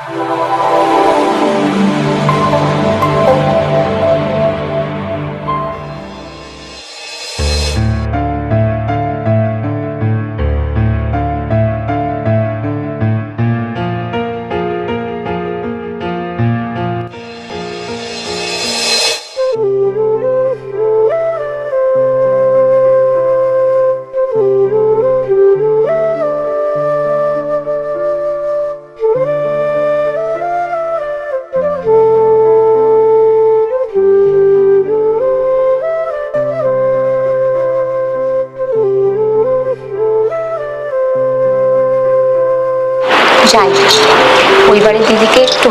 Oh. যাই। ওই বাড়ির দিদিকে একটু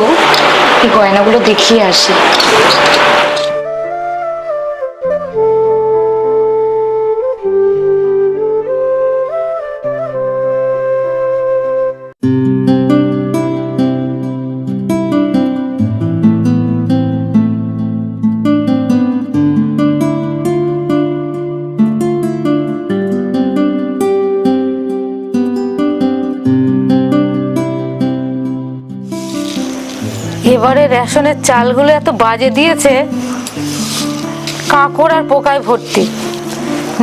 এই গয়নাগুলো দেখিয়ে আসি। রেশনের চালগুলো এত বাজে দিয়েছে কাঁকড় আর পোকায় ভর্তি।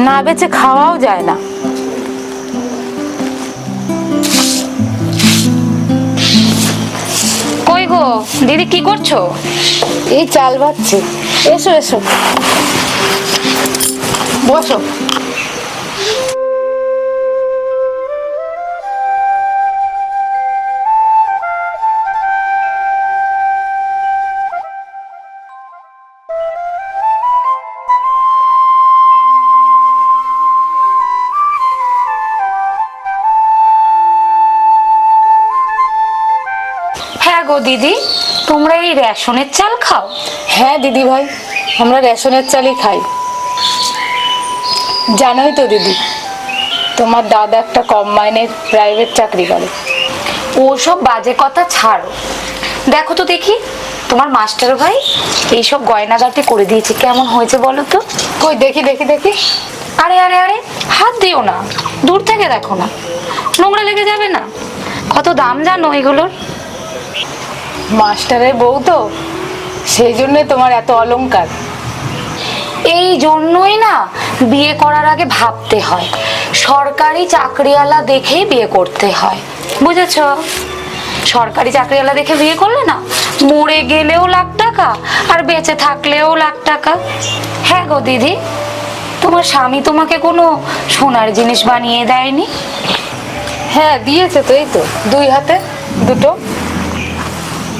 না বেচে খাওয়াও যায় না। কই গো দিদি কি করছ? এই চাল বাচ্ছে এসো এসো। বসো। গো দিদি তোমরা এই রেশনের চাল খাও? হ্যাঁ দিদি ভাই আমরা রেশনের চালই খাই। জানোই তো দিদি তোমার দাদা একটা কম মাইনের প্রাইভেট চাকরি করে। ওসব বাজে কথা ছাড়ো। দেখো তো দেখি তোমার মাস্টার ভাই এইসব গয়নাগাটি করে দিয়েছে কেমন হয়েছে বলো তো? কই দেখি দেখি দেখি। আরে আরে আরে হাত দিও না দূর থেকে দেখো না নোংরা লেগে যাবে না। কত দাম জানো এগুলোর? মাস্টারের বউ তো? সেই জন্য তোমার এত অলংকার। এই জন্যই না বিয়ে করার আগে ভাবতে হয়। সরকারি চাকরিওয়ালা দেখেই বিয়ে করতে হয়। বুঝেছ? সরকারি চাকরিওয়ালা দেখে বিয়ে করলে না মরে গেলেও লাখ টাকা আর বেঁচে থাকলেও লাখ টাকা। হ্যাঁ গো দিদি তোমার স্বামী তোমাকে কোনো সোনার জিনিস বানিয়ে দেয়নি? হ্যাঁ দিয়েছে তো এই তো। দুই হাতে দুটো।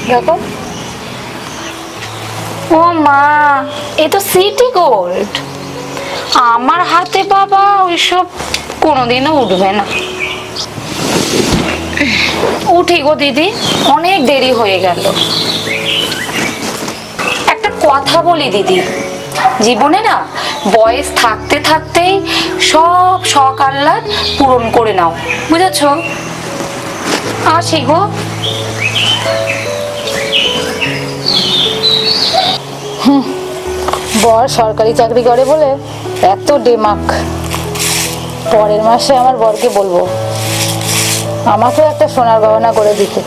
দেখো ও মা, এ তো সিটি গোল্ড। আমার হাতে বাবা ওইসব কোনোদিনও উঠবে না। উঠি গো দিদি, অনেক দেরি হয়ে গেল। একটা কথা বলি দিদি, জীবনে না বয়স থাকতে থাকতেই সব শখ আহ্লাদ পূরণ করে নাও, বুঝেছ? আসি গো। বর সরকারি চাকরি করে বলে এত ডেমাক। পরের মাসে আমার বরকে বলব। আমাকেও একটা সোনার গহনা করে দিতে।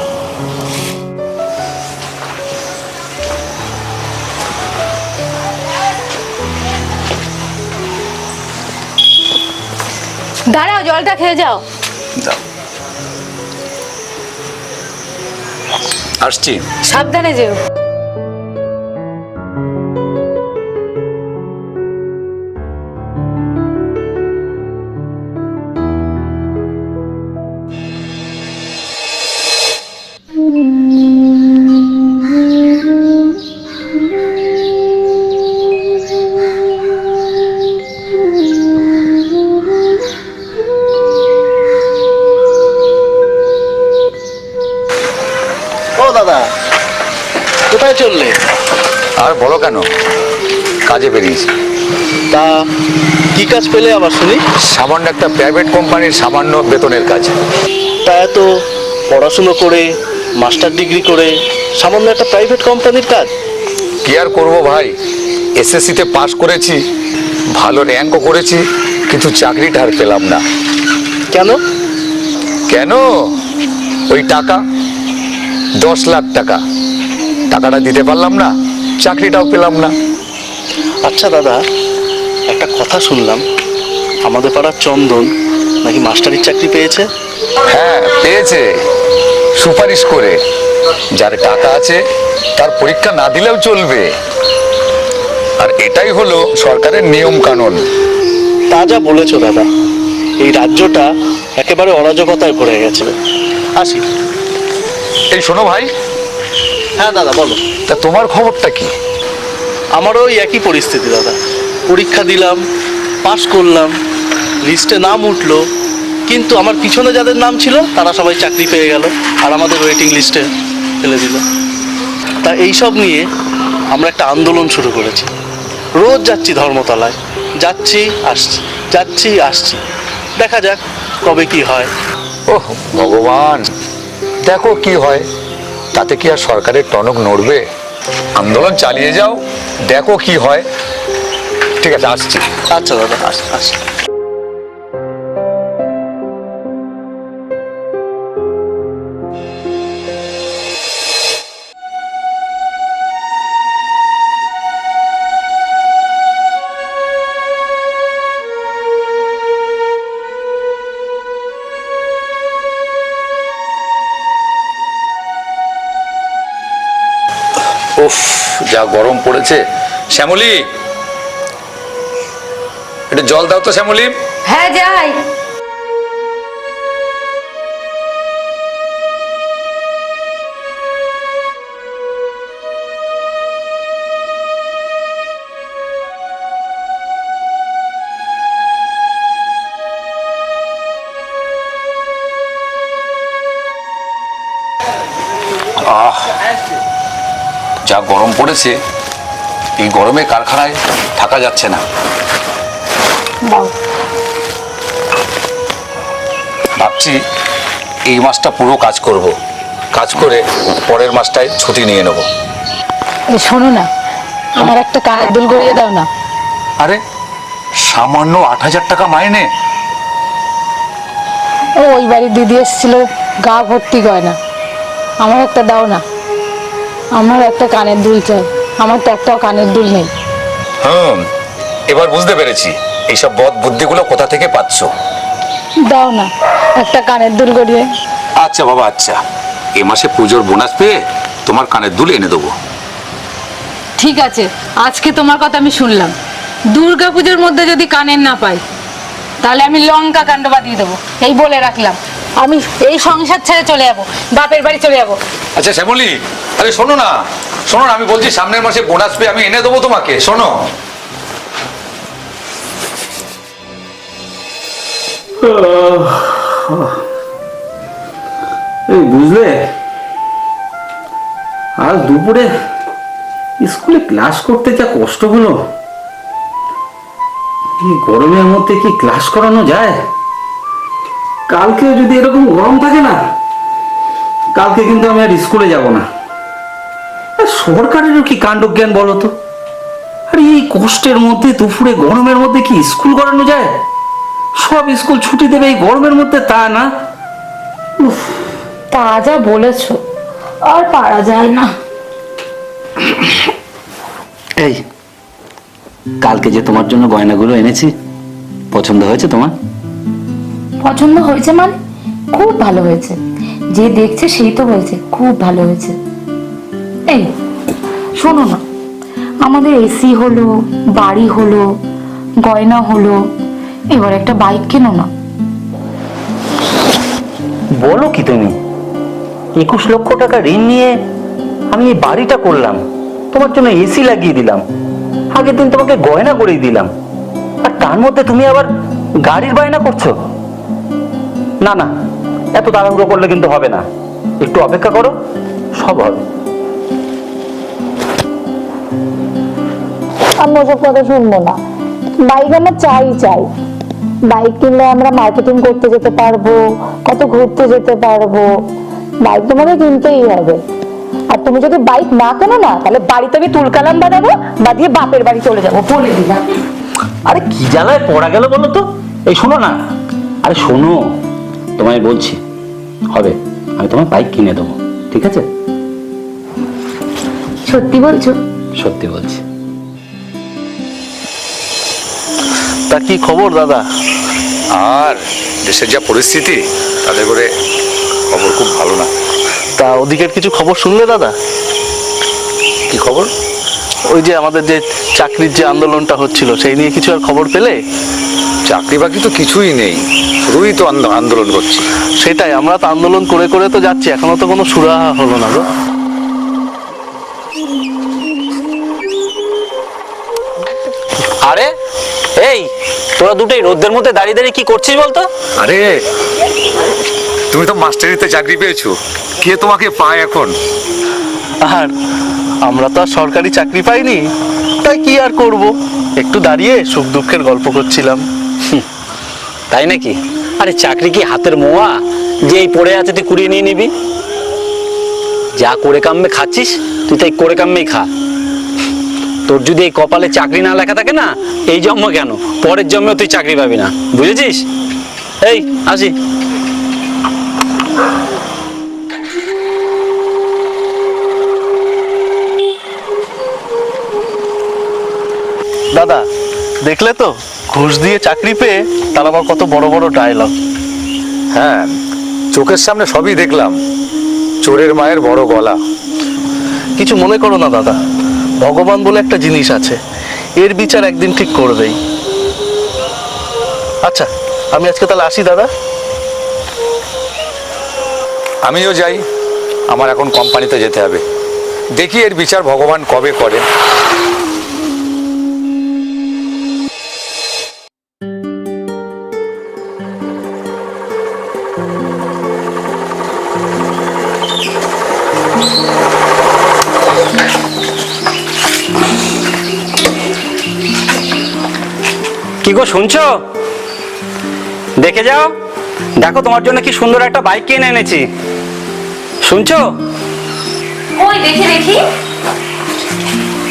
দাঁড়াও জলটা খেয়ে যাও। আসছি। সাবধানে যেও। কাজে বেরিয়েছি। তা কি কাজ পেলে আবার শুনি? সামান্য একটা প্রাইভেট কোম্পানির সামান্য বেতনের কাজ। তা এত পড়াশুনো করে মাস্টার ডিগ্রি করে সামান্য একটা প্রাইভেট কোম্পানির কাজ? কি আর করব ভাই? এসএসসিতে পাশ করেছি ভালো র্যাঙ্কও করেছি কিন্তু চাকরিটা আর পেলাম না। কেন? কেন? ওই টাকা দশ লাখ টাকা। টাকাটা দিতে পারলাম না চাকরিটাও পেলাম না। আচ্ছা দাদা একটা কথা শুনলাম। আমাদের পাড়ার চন্দন নাকি মাস্টারির চাকরি পেয়েছে? হ্যাঁ পেয়েছে। সুপারিশ করে। যার টাকা আছে তার পরীক্ষা না দিলেও চলবে। আর এটাই হলো সরকারের নিয়ম কানুন তা যা বলেছ দাদা এই রাজ্যটা একেবারে অরাজকতায় ভরে গেছে। আসি। এই শোনো ভাই। হ্যাঁ দাদা বলো। তা তোমার খবরটা কি? আমারও ওই একই পরিস্থিতি, দাদা। পরীক্ষা দিলাম, পাশ করলাম লিস্টে নাম উঠল, কিন্তু আমার পিছনে যাদের নাম ছিল, তারা সবাই চাকরি পেয়ে গেল আর আমাদের ওয়েটিং লিস্টে ফেলে দিল। তা এইসব নিয়ে আমরা একটা আন্দোলন শুরু করেছি। রোজ যাচ্ছি ধর্মতলায়, যাচ্ছি, আসছি যাচ্ছি, আসছি। দেখা যাক কবে কি হয়। ওহ, ভগবান! দেখো কি হয়, তাতে কি আর সরকারের টনক নড়বে? আন্দোলন চালিয়ে যাও দেখো কি হয়। ঠিক আছে আসছি। আচ্ছা দাদা আসছি আস উফ যা গরম পড়েছে। শ্যামলি! এটা জল দাও তো শ্যামলি। হ্যাঁ যাই। পড়েছে এই গরমে কারখানায় থাকা যাচ্ছে না। ভাবছি এই মাসটা পুরো কাজ করব। কাজ করে পরের মাসটায় ছুটি নিয়ে নেব। এই শোনো না আমার একটা কানের দুল গড়িয়ে দাও না। আরে সামান্য আট হাজার টাকা মাইনে? ও ওই বাড়ির দিদি এসেছিল গা ভর্তি গয়না আমার একটা দাও না। আমার একটা কানের দুল চাই। আমার তো একটাও কানের দুল নেই। হুম এবার বুঝতে পেরেছি। এইসব বদ বুদ্ধিগুলো কোথা থেকে পাচ্ছ? দাও না একটা কানের দুল গড়িয়ে। আচ্ছা বাবা আচ্ছা। এ মাসে পুজোর বোনাস পেয়ে তোমার কানের দুল এনে দেবো। ঠিক আছে আজকে তোমার কথা আমি শুনলাম। দুর্গা পুজোর মধ্যে যদি কানের না পাই তাহলে আমি লঙ্কা কাণ্ড বাদিয়ে দেবো। এই বলে রাখলাম। আমি এই সংসার ছেড়ে চলে যাব বাপের বাড়ি চলে যাব। আচ্ছা শ্যামলি আরে শোনো না শোনো না, আমি বলছি সামনের মাসে বোনাস পেয়ে আমি এনে দেবো তোমাকে, শোনো। বুঝলে, আজ দুপুরে স্কুলে ক্লাস করতে যা কষ্ট হলো গরমের মধ্যে কি ক্লাস করানো যায়? কালকেও যদি এরকম গরম থাকে না, কালকে কিন্তু আমি আর স্কুলে যাব না। সরকারেরও কি কাণ্ডজ্ঞান বলো তো? আর এই কষ্টের মধ্যে দুপুরে গরমের মধ্যে কি স্কুল করানো যায়? সব স্কুল ছুটি দেবে এই গরমের মধ্যে তা না? তা যা বলেছ আর পারা যায় না। এই কালকে যে তোমার জন্য গয়নাগুলো এনেছি পছন্দ হয়েছে তোমার? পছন্দ হয়েছে মানে? খুব ভালো হয়েছে। যে দেখছে সেই তো হয়েছে খুব ভালো হয়েছে। এই, শোনো না। আমাদের এসি হলো, বাড়ি হলো, গয়না হলো, এবার একটা বাইক কেনো না। বলো কি তুমি? একুশ লক্ষ টাকা ঋণ নিয়ে আমি এই বাড়িটা করলাম। তোমার জন্য এসি লাগিয়ে দিলাম। আগের দিন তোমাকে গয়না করে দিলাম। আর তার মধ্যে তুমি আবার গাড়ির বায়না করছ? না না, এত তাড়াহুড়ো করলে কিন্তু হবে না। একটু অপেক্ষা করো, সব হবে। আমি ওসব কথা শুনব না। বাইক আমার চাই চাই। বাইক কিনলে আমরা মার্কেটিং করতে যেতে পারব কত ঘুরতে যেতে পারব। বাইক তোমাকে কিনতেই হবে। আর তুমি যদি বাইক না কেনো না তাহলে বাড়িতে আমি তুলকালাম বাঁধাবো বাঁধিয়ে বাপের বাড়ি চলে যাব বলে দিলাম। আরে কি জ্বালায় পড়া গেল বলো তো? এই শোনো না। আরে শোনো তোমায় বলছি। হবে আমি তোমার বাইক কিনে দেবো ঠিক আছে? সত্যি বলছো? সত্যি বলছি। তা কি খবর দাদা? আর দেশের যা পরিস্থিতি তাতে করে খবর খুব ভালো না। তা ওদিকের কিছু খবর শুনলে দাদা? কি খবর? ওই যে আমাদের যে চাকরির যে আন্দোলনটা হচ্ছিল সেই নিয়ে কিছু আর খবর পেলে? চাকরি বাকরি তো কিছুই নেই শুরুই তো আন্দো- আন্দোলন করছি। সেটাই আমরা তো আন্দোলন করে করে তো যাচ্ছি এখনও তো কোনো সুরাহা হলো না গো আরে এই তোরা দুটোই? রোদ্দের মধ্যে দাঁড়িয়ে দাঁড়িয়ে কি করছিস বলতো? আরে তুমি তো মাস্টারিতে চাকরি পেয়েছ। কে তোমাকে পায় এখন? আর আমরা তো আর সরকারি চাকরি পাইনি। তাই কি আর করব? একটু দাঁড়িয়ে সুখ দুঃখের গল্প করছিলাম। তাই নাকি? আরে চাকরি কি হাতের মোয়া? যে এই পড়ে আছে তুই কুড়িয়ে নিয়ে নিবি। যা করে কামে খাচ্ছিস তুই তাই করে কামমেই খা। তোর যদি এই কপালে চাকরি না লেখা থাকে না এই জন্ম কেন? পরের জন্মেও তুই চাকরি পাবি না। বুঝেছিস? এই আসি। দাদা দেখলে তো? ঘুষ দিয়ে চাকরি পেয়ে তার আবার কত বড় বড় ডায়লগ হ্যাঁ চোখের সামনে সবই দেখলাম। চোরের মায়ের বড় গলা। কিছু মনে করো না দাদা। ভগবান বলে একটা জিনিস আছে। এর বিচার একদিন ঠিক করবেই। আচ্ছা আমি আজকে তাহলে আসি দাদা। আমিও যাই। আমার এখন কোম্পানিতে যেতে হবে। দেখি এর বিচার ভগবান কবে করেন। শুনছো? দেখে যাও। দেখো তোমার জন্য কি সুন্দর একটা বাইক কিনে এনেছি। শুনছো? ওই দেখি দেখি।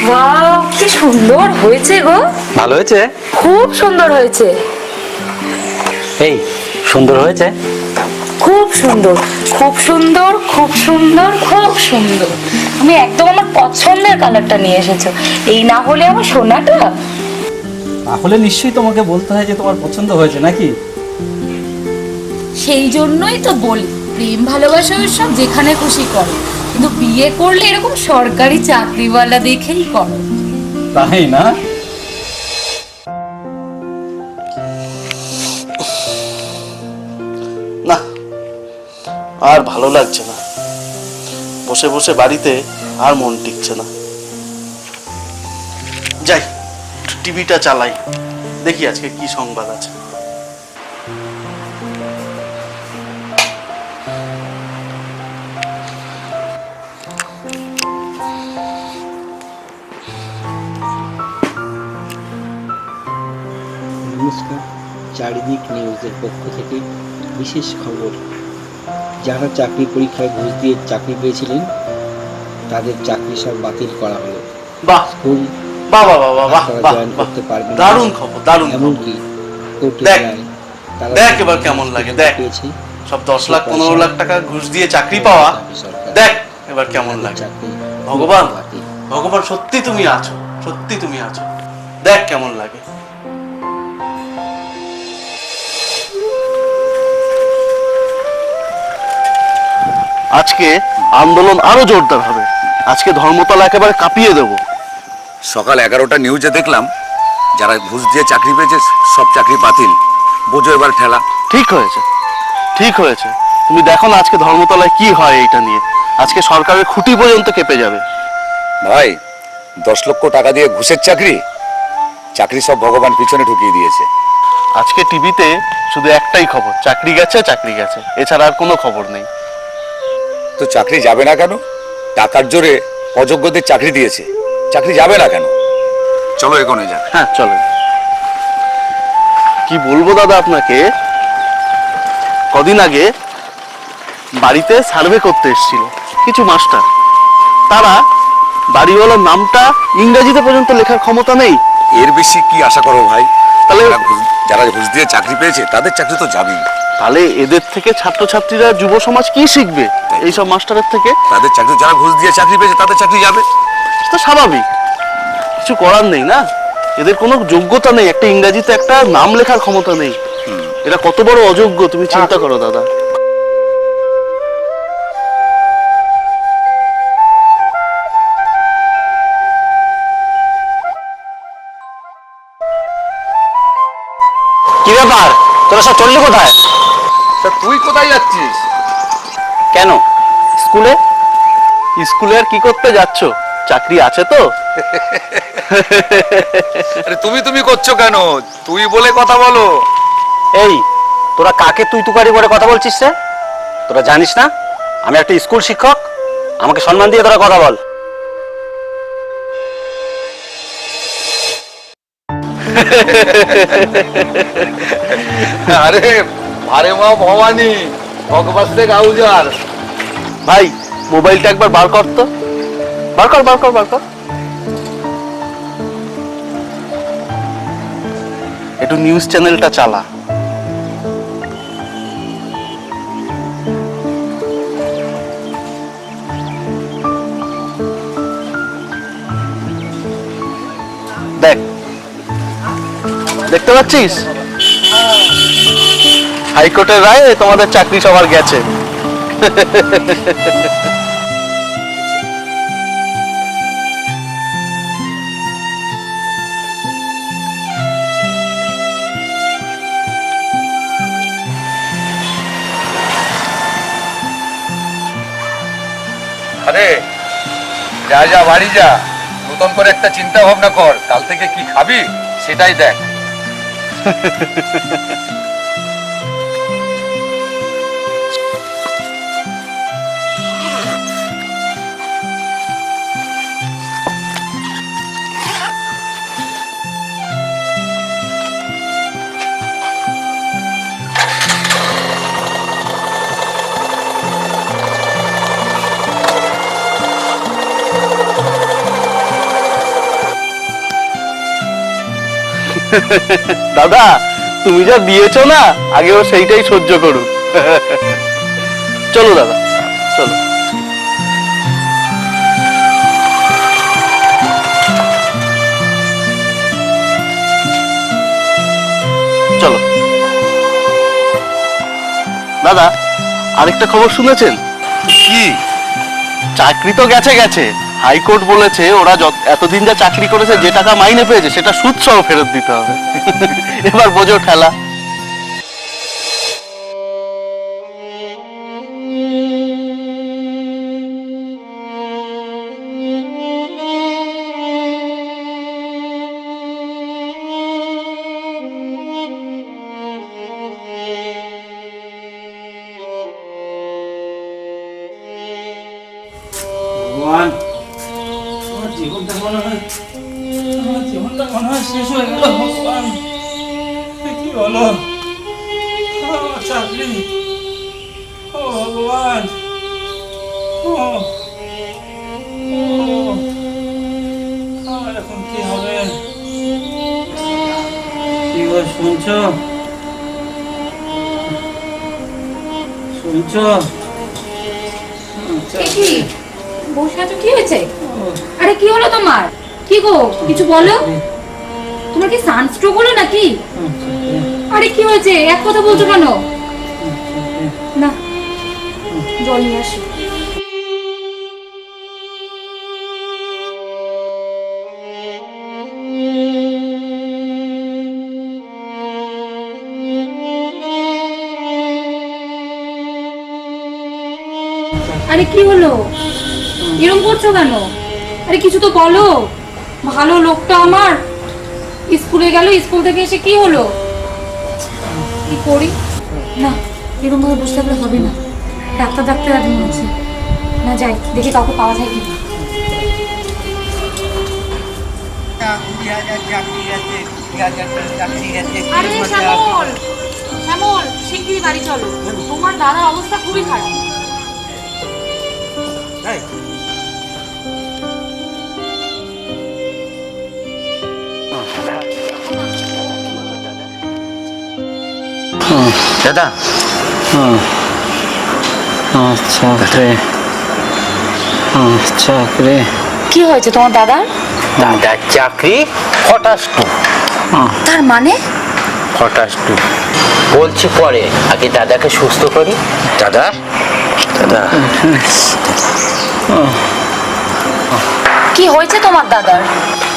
ওয়াও কি সুন্দর হয়েছে গো। ভালো হয়েছে? খুব সুন্দর হয়েছে। এই সুন্দর হয়েছে? খুব সুন্দর খুব সুন্দর খুব সুন্দর খুব সুন্দর। তুমি একদম আমার পছন্দের কালারটা নিয়ে এসেছ। এই না হলে আমার সোনাটা তাহলে নিশ্চয়ই তোমাকে বলতে হয় যে তোমার পছন্দ হয়েছে নাকি? সেই জন্যই তো বলি প্রেম ভালোবাসা সব যেখানে খুশি করো। কিন্তু বিয়ে করলে এরকম সরকারি চাকরিওয়ালা দেখেই করো। তাই না? না আর ভালো লাগছে না। বসে বসে বাড়িতে আর মন টিকছে না। টিভিটা চালাই। দেখি আজকে কি সংবাদ আছে। নমস্কার চারিদিক নিউজের পক্ষ থেকে বিশেষ খবর। যারা চাকরি পরীক্ষায় ঘুষ দিয়ে চাকরি পেয়েছিলেন তাদের চাকরি সব বাতিল করা হলো। স্কুল বাহ বাহ বাহ করতে পারবেন। দারুণ খবর দারুণ এমনকি কোর্টে দেখ, দেখ এবার কেমন লাগে, দেখ। সব দশ লাখ পনেরো লাখ টাকা ঘুষ দিয়ে চাকরি পাওয়া দেখ এবার কেমন লাগে। ভগবান ভগবান সত্যি তুমি আছো সত্যি তুমি আছো। দেখ কেমন লাগে। আজকে আন্দোলন আরও জোরদার হবে। আজকে ধর্মতলা একেবারে কাঁপিয়ে দেবো। সকাল এগারোটা নিউজে দেখলাম যারা ঘুষ দিয়ে চাকরি পেয়েছে সব চাকরি বাতিল। বোঝো এবার ঠেলা। ঠিক হয়েছে। ঠিক হয়েছে। তুমি দেখো না আজকে ধর্মতলায় কি হয় এইটা নিয়ে। আজকে সরকারের খুঁটি পর্যন্ত কেঁপে যাবে। ভাই দশ লক্ষ টাকা দিয়ে ঘুষের চাকরি? চাকরি সব ভগবান পিছনে ঢুকিয়ে দিয়েছে। আজকে টিভিতে শুধু একটাই খবর চাকরি গেছে চাকরি গেছে। এছাড়া আর কোনো খবর নেই। তো চাকরি যাবে না কেন? টাকার জোরে অযোগ্যদের চাকরি দিয়েছে। চাকরি যাবে না কেন? চলো এগোনে যাক। হ্যাঁ চলেন কি বলব দাদা আপনাকে? কদিন আগে বাড়িতে সার্ভে করতে এসেছিল কিছু মাস্টার। তারা বাড়িওয়ালার নামটা ইংরেজিতে পর্যন্ত লেখার ক্ষমতা নেই। এর বেশি কি আশা করো ভাই? তাহলে যারা ঘুষ- যারা ঘুষ দিয়ে চাকরি পেয়েছে তাদের চাকরি তো যাবেই। তাহলে এদের থেকে ছাত্রছাত্রীরা যুব সমাজ কি শিখবে? এইসব মাস্টারের থেকে? তাদের চাকরি যারা ঘুষ দিয়ে চাকরি পেয়েছে তাদের চাকরি যাবে। সেটা স্বাভাবিক। কিছু করার নেই না? এদের কোনো যোগ্যতা নেই একটা ইংরাজিতে একটা নাম লেখার ক্ষমতা নেই। এটা কত বড় অযোগ্য তুমি চিন্তা করো দাদা। কি ব্যাপার? তোরা সব চললি কোথায়? তা তুই কোথায় যাচ্ছিস? কেন? স্কুলে? স্কুলে আর কি করতে যাচ্ছ? চাকরি আছে তো? আরে তুমি তুমি করছ কেন? তুই বলে কথা বলো। এই তোরা কাকে তুই তুকারি করে কথা বলছিস রে? তোরা জানিস না? আমি একটা স্কুল শিক্ষক। আমাকে সম্মান দিয়ে তোরা কথা বল। আরে আরে মা ভবানী ভগবাস্তে গাউজার। ভাই মোবাইলটা একবার বার কর তো। বার কর বার কর বার কর। একটু নিউজ চ্যানেলটা চালা। দেখ, দেখতে পাচ্ছিস? হাইকোর্টের রায়ে তোমাদের চাকরি সবার গেছে। আরে, যা যা, বাড়ি যা। নতুন করে একটা চিন্তা ভাবনা কর, কাল থেকে কি খাবি সেটাই দেখ। দাদা তুমি যা দিয়েছ না আগেও সেইটাই সহ্য করুক চলো দাদা চলো। চলো। দাদা আরেকটা খবর শুনেছেন? কি? চাকরি তো গেছে গেছে। হাইকোর্ট বলেছে, ওরা এতদিন যা চাকরি করেছে, যে টাকা মাইনে পেয়েছে, সেটা সুদ সহ ফেরত দিতে হবে। এবার বোঝো ঠেলা। গো শুনছো? শুনছো? কি? বসে আছো? কি হয়েছে? আরে কি হলো তোমার? কি গো? কিছু বলো? তোমার কি সানস্ট্রোক হলো নাকি আরে কি হয়েছে? এক কথা বলছো কেন? না। জল নিয়ে আসি। আরে কি হলো? এরকম করছ কেন? আরে কিছু তো বলো। ভালো লোকটা আমার। স্কুলে গেল, স্কুল থেকে এসে কি হলো? কি করি? না এরকম ভাবে বসে থাকলে হবে না। ডাক্তার ডাক্তার আর মনে না, যাই, দেখি কাউকে পাওয়া যায় কি আরে শ্যামল শ্যামল, শিগগিরই বাড়ি চলো। তোমার দাদার অবস্থা খুবই খারাপ। দাদা। আচ্ছা রে আচ্ছা রে কি হয়েছে তোমার দাদার? দাদার চাকরি হঠাৎ তার মানে? হঠাৎ বলছি পরে আগে দাদাকে সুস্থ করি। দাদা? দাদা। কি হয়েছে তোমার দাদার?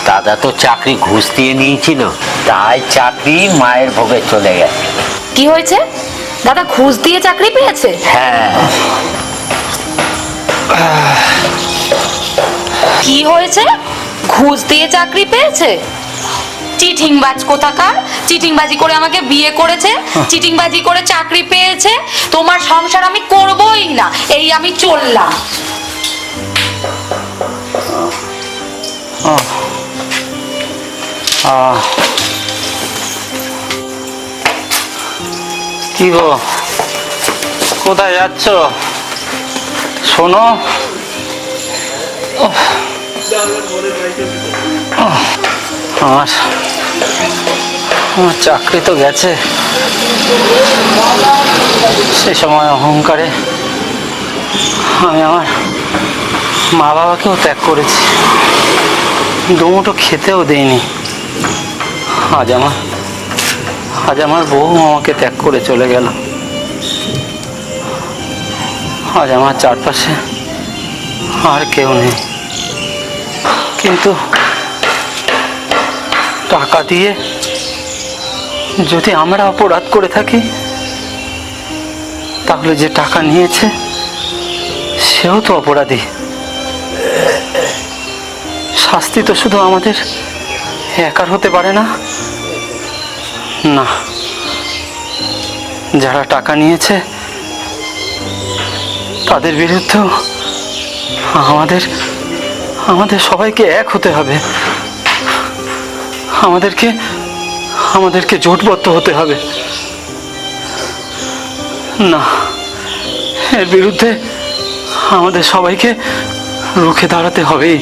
দাদা তো চাকরি ঘুষ দিয়ে নিয়েছিল তাই চাকরি মায়ের ভোগে চলে গেছে। কি হয়েছে? দাদা ঘুষ দিয়ে চাকরি পেয়েছে? হ্যাঁ। কি হয়েছে? ঘুষ দিয়ে চাকরি পেয়েছে? চিটিংবাজ কোথাকার? চিটিংবাজি করে আমাকে বিয়ে করেছে? চিটিংবাজি করে চাকরি পেয়েছে? তোমার সংসার আমি করবই না এই আমি চললাম। কি গো? কোথায় যাচ্ছ? শোনো। আমার আমার চাকরি তো গেছে। সে সময় অহংকারে আমি আমার মা বাবাকেও ত্যাগ করেছি। দুমুটো খেতেও দেইনি। আজ আমার আজ আমার বউ আমাকে ত্যাগ করে চলে গেল। আজ আমার চারপাশে আর কেউ নেই। কিন্তু টাকা দিয়ে যদি আমরা অপরাধ করে থাকি, তাহলে যে টাকা নিয়েছে, সেও তো অপরাধী। শাস্তি তো শুধু আমাদের একার হতে পারে না। না, যারা টাকা নিয়েছে, তাদের বিরুদ্ধেও আমাদের আমাদের সবাইকে এক হতে হবে। আমাদেরকে আমাদেরকে জোটবদ্ধ হতে হবে। না, এর বিরুদ্ধে আমাদের সবাইকে রুখে দাঁড়াতে হবেই।